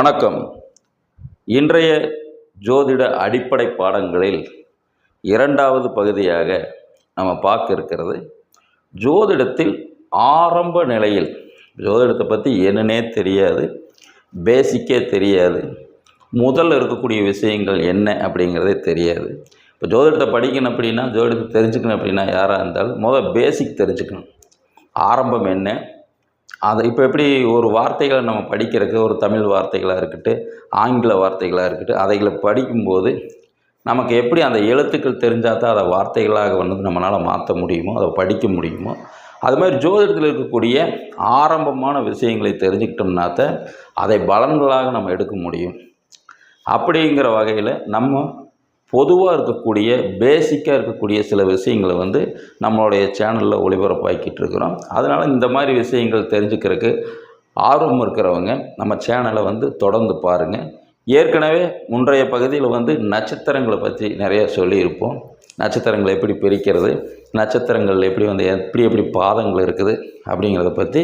வணக்கம். இன்றைய ஜோதிட அடிப்படை பாடங்களில் இரண்டாவது பகுதியாக நம்ம பார்க்க இருக்கிறது. ஜோதிடத்தில் ஆரம்ப நிலையில் ஜோதிடத்தை பற்றி என்னன்னே தெரியாது பேசிக்கே தெரியாது முதல்ல இருக்கக்கூடிய விஷயங்கள் என்ன அப்படிங்கிறதே தெரியாது. இப்போ ஜோதிடத்தை படிக்கணும் அப்படின்னா ஜோதிடத்தை தெரிஞ்சுக்கணும் அப்படின்னா யாராக இருந்தாலும் முதல் பேசிக் தெரிஞ்சுக்கணும். ஆரம்பம் என்ன? அது இப்போ எப்படி ஒரு வார்த்தைகளை நம்ம படிக்கிறதுக்கு ஒரு தமிழ் வார்த்தைகளாக இருக்கட்டும் ஆங்கில வார்த்தைகளாக இருக்கட்டும் அதைகளை படிக்கும்போது நமக்கு எப்படி அந்த எழுத்துக்கள் தெரிஞ்சால் தான் அதை வார்த்தைகளாக வந்து நம்மளால் மாற்ற முடியுமோ அதை படிக்க முடியுமோ அது மாதிரி ஜோதிடத்தில் இருக்கக்கூடிய ஆரம்பமான விஷயங்களை தெரிஞ்சுக்கிட்டோம்னா தான் அதை பலன்களாக நம்ம எடுக்க முடியும். அப்படிங்கிற வகையில் நம்ம பொதுவாக இருக்கக்கூடிய பேசிக்காக இருக்கக்கூடிய சில விஷயங்களை வந்து நம்மளுடைய சேனலில் ஒளிபரப்பாக்கிட்டு இருக்கிறோம் அதனால் இந்த மாதிரி விஷயங்கள் தெரிஞ்சுக்கிறதுக்கு ஆர்வம் இருக்கிறவங்க நம்ம சேனலை வந்து தொடர்ந்து பாருங்கள் ஏற்கனவே முன்றைய பகுதியில் வந்து நட்சத்திரங்களை பற்றி நிறைய சொல்லியிருப்போம். நட்சத்திரங்களை எப்படி பிரிக்கிறது நட்சத்திரங்கள் எப்படி வந்து எப்படி எப்படி பாதங்கள் இருக்குது அப்படிங்கிறத பற்றி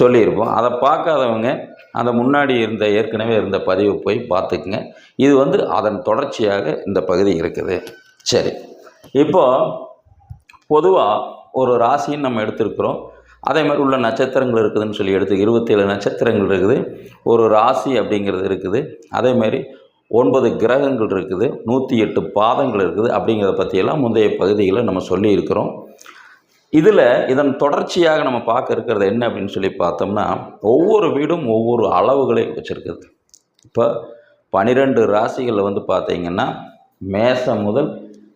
சொல்லியிருப்போம். அதை பார்க்காதவங்க அந்த முன்னாடி இருந்த ஏற்கனவே இருந்த பதிவு போய் பார்த்துக்குங்க. இது வந்து அதன் தொடர்ச்சியாக இந்த பகுதி இருக்குது. சரி. இப்போ பொதுவாக ஒரு ராசின்னு நம்ம எடுத்திருக்கிறோம். அதே மாதிரி உள்ள நட்சத்திரங்கள் இருக்குதுன்னு சொல்லி எடுத்து இருபத்தேழு நட்சத்திரங்கள் இருக்குது. ஒரு ராசி அப்படிங்கிறது இருக்குது. அதே மாதிரி ஒன்பது கிரகங்கள் இருக்குது. நூற்றி எட்டு பாதங்கள் இருக்குது. அப்படிங்கிறத பற்றியெல்லாம் முந்தைய பகுதிகளை நம்ம சொல்லியிருக்கிறோம். இதில் இதன் தொடர்ச்சியாக நம்ம பார்க்க இருக்கிறது என்ன அப்படின்னு சொல்லி பார்த்தோம்னா ஒவ்வொரு வீடும் ஒவ்வொரு அளவுகளை வச்சுருக்குது இப்போ பனிரெண்டு ராசிகளில் வந்து பார்த்தீங்கன்னா மேசம் முதல்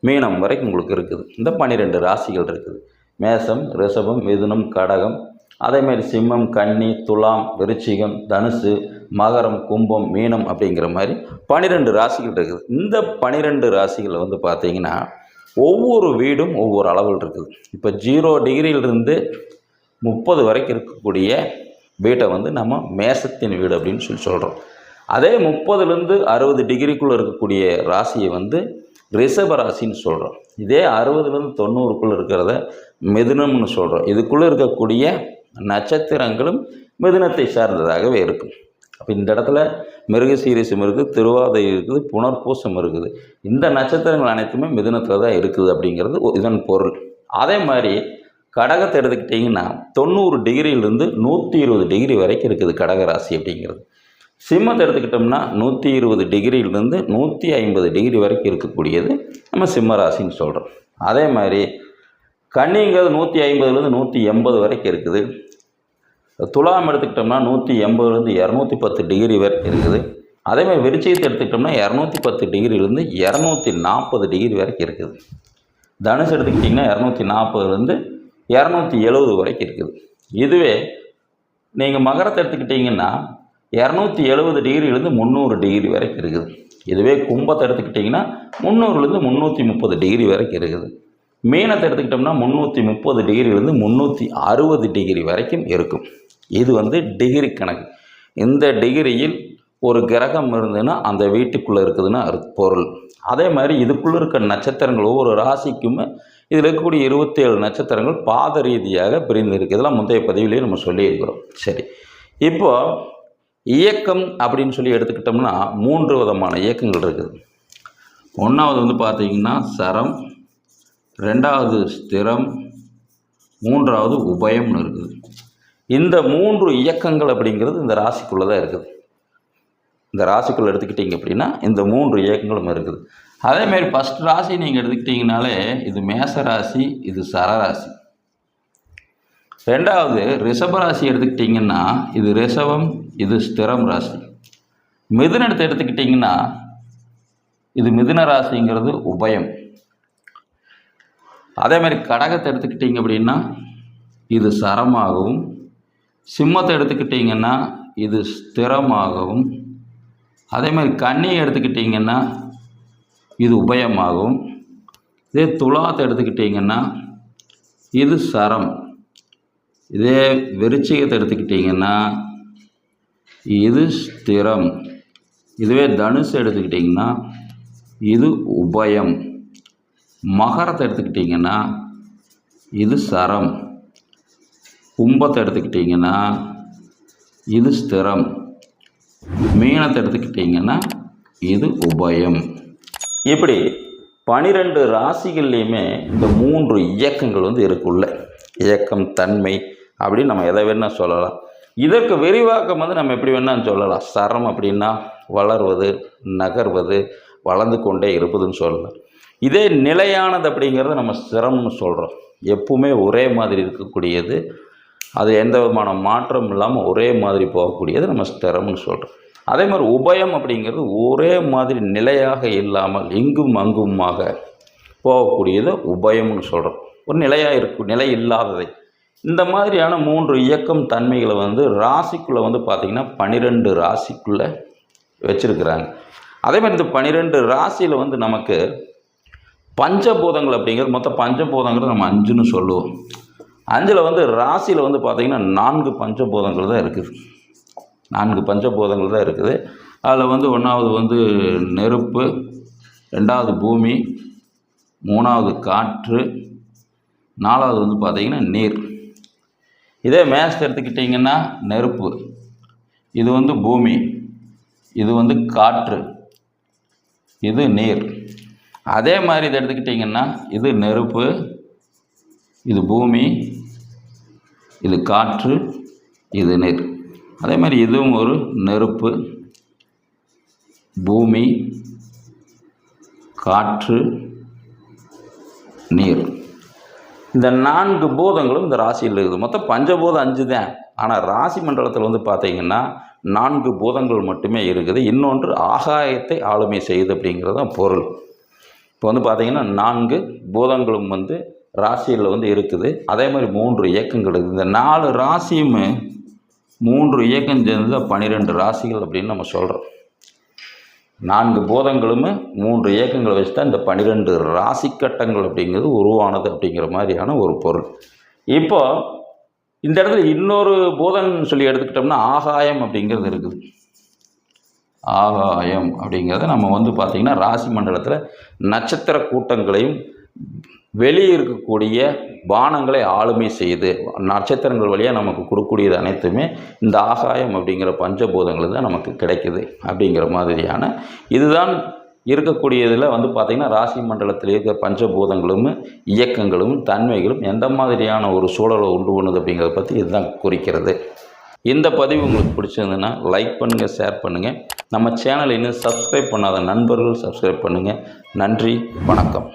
மீனம் வரைக்கும் உங்களுக்கு இருக்குது. இந்த பன்னிரெண்டு ராசிகள் இருக்குது. மேசம் ரிஷபம் மிதுனம் கடகம். அதேமாதிரி சிம்மம் கன்னி துலாம் விருச்சிகம் தனுசு மகரம் கும்பம் மீனம் அப்படிங்கிற மாதிரி பனிரெண்டு ராசிகள் இருக்குது. இந்த பனிரெண்டு ராசிகளில் வந்து பார்த்தீங்கன்னா ஒவ்வொரு வீடும் ஒவ்வொரு அளவில் இருக்குது. இப்போ ஜீரோ டிகிரியிலிருந்து முப்பது வரைக்கும் இருக்கக்கூடிய வீட்டை வந்து நம்ம மேசத்தின் வீடு அப்படின்னு சொல்லி சொல்கிறோம் அதே முப்பதுலேருந்து அறுபது டிகிரிக்குள்ளே இருக்கக்கூடிய ராசியை வந்து ரிஷப ராசின்னு சொல்கிறோம் இதே அறுபதுலேருந்து தொண்ணூறுக்குள்ளே இருக்கிறத மிதுனம்னு சொல்கிறோம் இதுக்குள்ளே இருக்கக்கூடிய நட்சத்திரங்களும் மிதுனத்தை சார்ந்ததாகவே இருக்கும். அப்போ இந்த இடத்துல மிருகசீரிசம் இருக்குது திருவாதை இருக்குது புனர்பூசம் இருக்குது. இந்த நட்சத்திரங்கள் அனைத்துமே மிதுனத்தில் தான் இருக்குது அப்படிங்கிறது இதன் பொருள். அதே மாதிரி கடகத்தை எடுத்துக்கிட்டிங்கன்னா தொண்ணூறு டிகிரியிலிருந்து நூற்றி இருபது டிகிரி வரைக்கும் இருக்குது கடகராசி அப்படிங்கிறது. சிம்மத்தை எடுத்துக்கிட்டோம்னா நூற்றி இருபது டிகிரியிலேருந்து நூற்றி ஐம்பது டிகிரி வரைக்கும் இருக்கக்கூடியது நம்ம சிம்ம ராசின்னு சொல்கிறோம் அதே மாதிரி கன்னிங்கிறது நூற்றி ஐம்பதுலேருந்து நூற்றி எண்பது வரைக்கும் இருக்குது. துலாம் எடுத்துக்கிட்டோம்னா நூற்றி எண்பதுலேருந்து இரநூத்தி பத்து டிகிரி வரைக்கும் இருக்குது. அதே மாதிரி விருச்சிகத்தை எடுத்துக்கிட்டோம்னா இரநூத்தி பத்து டிகிரிலேருந்து இரநூத்தி நாற்பது டிகிரி வரைக்கும் இருக்குது. தனுஷ் எடுத்துக்கிட்டிங்கன்னா இரநூத்தி நாற்பதுலேருந்து இரநூத்தி எழுபது வரைக்கும் இருக்குது. இதுவே நீங்கள் மகரத்தை எடுத்துக்கிட்டிங்கன்னா இரநூத்தி எழுபது டிகிரிலேருந்து முந்நூறு டிகிரி வரைக்கும் இருக்குது. இதுவே கும்பத்தை எடுத்துக்கிட்டிங்கன்னா முந்நூறுலேருந்து முந்நூற்றி முப்பது டிகிரி வரைக்கும் இருக்குது. மீனத்தை எடுத்துக்கிட்டோம்னா முந்நூற்றி முப்பது டிகிரிலேருந்து முந்நூற்றி அறுபது டிகிரி வரைக்கும் இருக்கும். இது வந்து டிகிரி கணக்கு. இந்த டிகிரியில் ஒரு கிரகம் இருந்ததுன்னா அந்த வீட்டுக்குள்ளே இருக்குதுன்னு பொருள். அதே மாதிரி இதுக்குள்ளே இருக்க நட்சத்திரங்கள் ஒவ்வொரு ராசிக்குமே இதில் இருக்கக்கூடிய இருபத்தேழு நட்சத்திரங்கள் பாத ரீதியாக பிரிந்து இருக்குது இதெல்லாம் முந்தைய பதிவிலேயே நம்ம சொல்லியிருக்கிறோம். சரி. இப்போது இயக்கம் அப்படின்னு சொல்லி எடுத்துக்கிட்டோம்னா மூன்று விதமான இயக்கங்கள் இருக்குது. ஒன்றாவது வந்து பார்த்திங்கன்னா சரம் ரெண்டாவது ஸ்திரம் மூன்றாவது உபயம்னு இருக்குது. இந்த மூன்று இயக்கங்கள் அப்படிங்கிறது இந்த ராசிக்குள்ளே தான் இருக்குது. இந்த ராசிக்குள்ளே எடுத்துக்கிட்டிங்க அப்படின்னா இந்த மூன்று இயக்கங்களும் இருக்குது. அதேமாரி ஃபஸ்ட் ராசி நீங்கள் எடுத்துக்கிட்டிங்கனாலே இது மேச ராசி இது சரராசி ரெண்டாவது ரிஷப ராசி எடுத்துக்கிட்டிங்கன்னா இது ரிஷபம் இது ஸ்திரம் ராசி. மிதுனத்தை எடுத்துக்கிட்டிங்கன்னா இது மிதுன ராசிங்கிறது உபயம். அதே மாதிரி கடகத்தை எடுத்துக்கிட்டிங்க அப்படின்னா இது சரமாகவும் சிம்மத்தை எடுத்துக்கிட்டிங்கன்னா இது ஸ்திரமாகவும் அதே மாதிரி கன்னியை எடுத்துக்கிட்டிங்கன்னா இது உபயமாகவும் இதே துலாத்தை எடுத்துக்கிட்டிங்கன்னா இது சரம் இதே விருச்சிகத்தை எடுத்துக்கிட்டிங்கன்னா இது ஸ்திரம் இதுவே தனுசு எடுத்துக்கிட்டிங்கன்னா இது உபயம் மகரத்தை எடுத்துக்கிட்டிங்கன்னா இது சரம். கும்பத்தை எடுத்துக்கிட்டிங்கன்னா இது ஸ்திரம். மீனத்தை எடுத்துக்கிட்டிங்கன்னா இது உபயம். இப்படி பனிரெண்டு ராசிகள்லேயுமே இந்த மூன்று இயக்கங்கள் வந்து இருக்குள்ள. இயக்கம் தன்மை அப்படின்னு நம்ம எதை வேணால் சொல்லலாம். இதற்கு விரிவாக்கம் வந்து நம்ம எப்படி வேணாலும் சொல்லலாம். சரம் அப்படின்னா வளர்வது நகர்வது வளர்ந்து கொண்டே இருப்பதுன்னு சொல்லலாம். இதே நிலையானது அப்படிங்கிறத நம்ம சிரமம்னு சொல்கிறோம் எப்பவுமே ஒரே மாதிரி இருக்கக்கூடியது அது எந்த விதமான மாற்றம் இல்லாமல் ஒரே மாதிரி போகக்கூடியது நம்ம ஸ்திரம்னு சொல்கிறோம் அதே மாதிரி உபயம் அப்படிங்கிறது ஒரே மாதிரி நிலையாக இல்லாமல் இங்கும் அங்குமாக போகக்கூடியது உபயம்னு சொல்கிறோம் ஒரு நிலையாக இருக்கும் நிலை இல்லாததை. இந்த மாதிரியான மூன்று இயக்கம் தன்மைகளை வந்து ராசிக்குள்ளே வந்து பார்த்திங்கன்னா பன்னிரெண்டு ராசிக்குள்ளே வச்சுருக்கிறாங்க. அதே மாதிரி இந்த பன்னிரெண்டு ராசியில் வந்து நமக்கு பஞ்சபூதங்கள் அப்படிங்கிறது மொத்தம் பஞ்சபூதங்கிறது நம்ம அஞ்சுன்னு சொல்லுவோம். அஞ்சில் வந்து ராசியில் வந்து பார்த்திங்கன்னா நான்கு பஞ்சபூதங்கள் தான் இருக்குது. நான்கு பஞ்சபூதங்கள் தான் இருக்குது. அதில் வந்து ஒன்றாவது வந்து நெருப்பு ரெண்டாவது பூமி மூணாவது காற்று நாலாவது வந்து பார்த்திங்கன்னா நீர். இதே மேத்ஸ் எடுத்துக்கிட்டிங்கன்னா நெருப்பு. இது வந்து பூமி இது வந்து காற்று இது நீர். அதே மாதிரி இதை எடுத்துக்கிட்டிங்கன்னா இது நெருப்பு இது பூமி இது காற்று இது நீர். அதே மாதிரி இதுவும் ஒரு நெருப்பு பூமி காற்று நீர். இந்த நான்கு பூதங்களும் இந்த ராசியில் இருக்குது. மொத்தம் பஞ்சபூதம் அஞ்சு தான். ஆனால் ராசி மண்டலத்தில் வந்து பார்த்தீங்கன்னா நான்கு பூதங்கள் மட்டுமே இருக்குது. இன்னொன்று ஆகாயத்தை ஆளுமை செய்யுது அப்படிங்கிறது தான் பொருள். இப்போ வந்து பார்த்தீங்கன்னா நான்கு பூதங்களும் வந்து ராசியில் வந்து இருக்குது. அதே மாதிரி மூன்று இயக்கங்கள் இருக்குது. இந்த நாலு ராசியுமே மூன்று இயக்கம் சேர்ந்து பன்னிரெண்டு ராசிகள் அப்படின்னு நம்ம சொல்கிறோம் நான்கு பூதங்களுமே மூன்று இயக்கங்களை வச்சு தான் இந்த பன்னிரெண்டு ராசி கட்டங்கள் அப்படிங்கிறது உருவானது அப்படிங்கிற மாதிரியான ஒரு பொருள். இப்போ இந்த இடத்துல இன்னொரு பூதம் சொல்லி எடுத்துக்கிட்டோம்னா ஆகாயம் அப்படிங்கிறது இருக்குது. ஆகாயம் அப்படிங்கிறத நம்ம வந்து பார்த்திங்கன்னா ராசி மண்டலத்தில் நட்சத்திர கூட்டங்களையும் வெளியே இருக்கக்கூடிய பானங்களை ஆளுமை செய்து நட்சத்திரங்கள் வழியாக நமக்கு கொடுக்கக்கூடியது அனைத்துமே இந்த ஆகாயம் அப்படிங்கிற பஞ்சபூதங்கள் தான் நமக்கு கிடைக்குது அப்படிங்கிற மாதிரியான இதுதான் இருக்கக்கூடியதில் வந்து பார்த்திங்கன்னா ராசி மண்டலத்தில் இருக்கிற பஞ்சபூதங்களும் இயக்கங்களும் தன்மைகளும் எந்த மாதிரியான ஒரு சூழலை உண்டு பண்ணுது அப்படிங்கிறத பற்றி இதுதான் குறிக்கிறது. இந்த பதிவு உங்களுக்கு பிடிச்சிருந்ததுன்னா லைக் பண்ணுங்கள் ஷேர் பண்ணுங்கள் நம்ம சேனலை இன்னும் சப்ஸ்கிரைப் பண்ணாத நண்பர்கள் சப்ஸ்கிரைப் பண்ணுங்கள் நன்றி வணக்கம்.